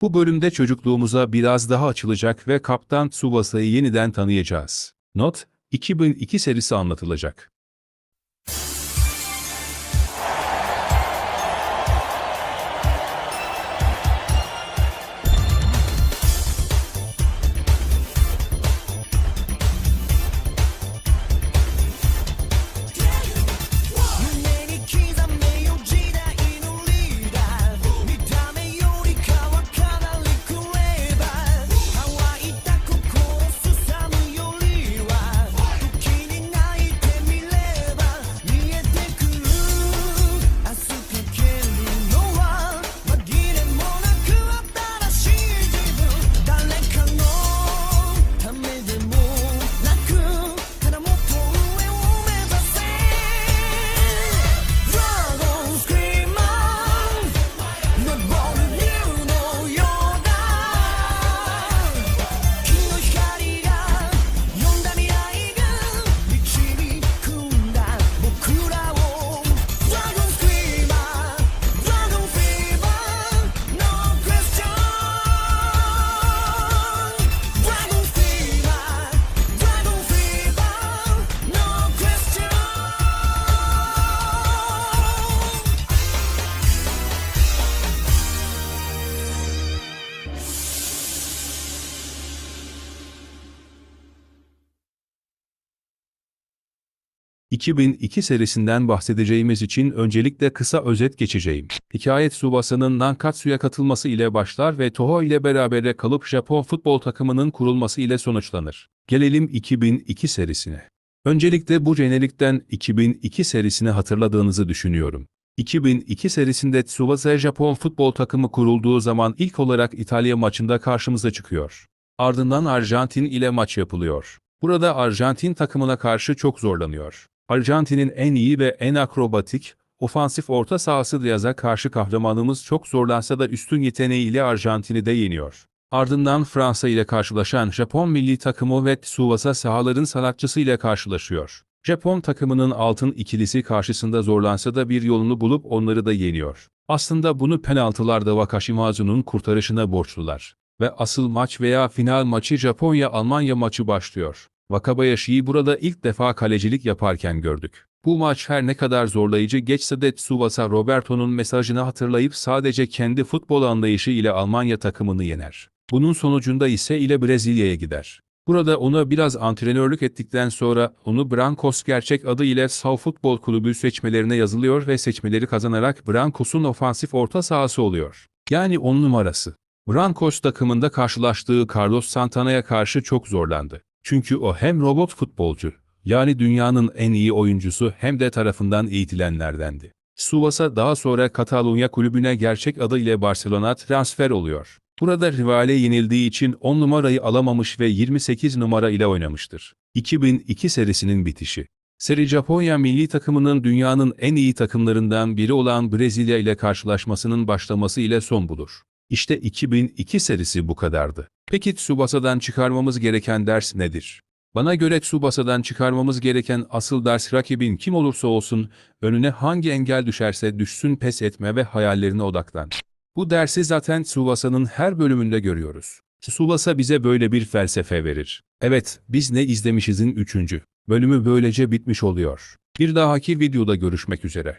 Bu bölümde çocukluğumuza biraz daha açılacak ve Kaptan Tsubasa'yı yeniden tanıyacağız. Not, 2002 serisi anlatılacak.「2002 serisinden bahsedeceğimiz için öncelikle kısa özet geçeceğim. Hikaye Tsubasa'nın Nankatsu'ya katılması ile başlar ve Toho ile berabere kalıp Japon futbol takımının kurulması ile sonuçlanır. Gelelim 2002 serisine. Öncelikle bu jenerikten 2002 serisini hatırladığınızı düşünüyorum. 2002 serisinde Tsubasa Japon futbol takımı kurulduğu zaman ilk olarak İtalya maçında karşımıza çıkıyor. Ardından Arjantin ile maç yapılıyor. Burada Arjantin takımına karşı çok zorlanıyor. Arjantin'in en iyi ve en akrobatik, ofansif orta sahası Diaz'a karşı kahramanımız çok zorlansa da üstün yeteneğiyle Arjantin'i de yeniyor. Ardından Fransa ile karşılaşan Japon milli takımı ve Tsubasa sahaların sanatçısı ile karşılaşıyor. Japon takımının altın ikilisi karşısında zorlansa da bir yolunu bulup onları da yeniyor. Aslında bunu penaltılarda Wakashimazu'nun kurtarışına borçlular. Ve asıl maç veya final maçı Japonya-Almanya maçı başlıyor. Wakabayashi'yi burada ilk defa kalecilik yaparken gördük. Bu maç her ne kadar zorlayıcı geçse de Tsubasa Roberto'nun mesajını hatırlayıp sadece kendi futbol anlayışı ile Almanya takımını yener. Bunun sonucunda ise ile Brezilya'ya gider. Burada ona biraz antrenörlük ettikten sonra onu Brancos gerçek adı ile Sao Futbol Kulübü seçmelerine yazılıyor ve seçmeleri kazanarak Brancos'un ofansif orta sahası oluyor. Yani 10 numarası. Brancos takımında karşılaştığı Carlos Santana'ya karşı çok zorlandı. Çünkü o hem robot futbolcu, yani dünyanın en iyi oyuncusu hem de tarafından eğitilenlerdendi. Tsubasa daha sonra Katalunya kulübüne gerçek adıyla Barcelona transfer oluyor. Burada rivale yenildiği için 10 numarayı alamamış ve 28 numara ile oynamıştır. 2002 serisinin bitişi. Seri Japonya milli takımının dünyanın en iyi takımlarından biri olan Brezilya ile karşılaşmasının başlaması ile son bulur. İşte 2002 serisi bu kadardı. Peki Tsubasa'dan çıkarmamız gereken ders nedir? Bana göre Tsubasa'dan çıkarmamız gereken asıl ders rakibin kim olursa olsun, önüne hangi engel düşerse düşsün pes etme ve hayallerine odaklan. Bu dersi zaten Tsubasa'nın her bölümünde görüyoruz. Tsubasa bize böyle bir felsefe verir. Evet, biz ne izlemişizin üçüncü. Bölümü böylece bitmiş oluyor. Bir dahaki videoda görüşmek üzere.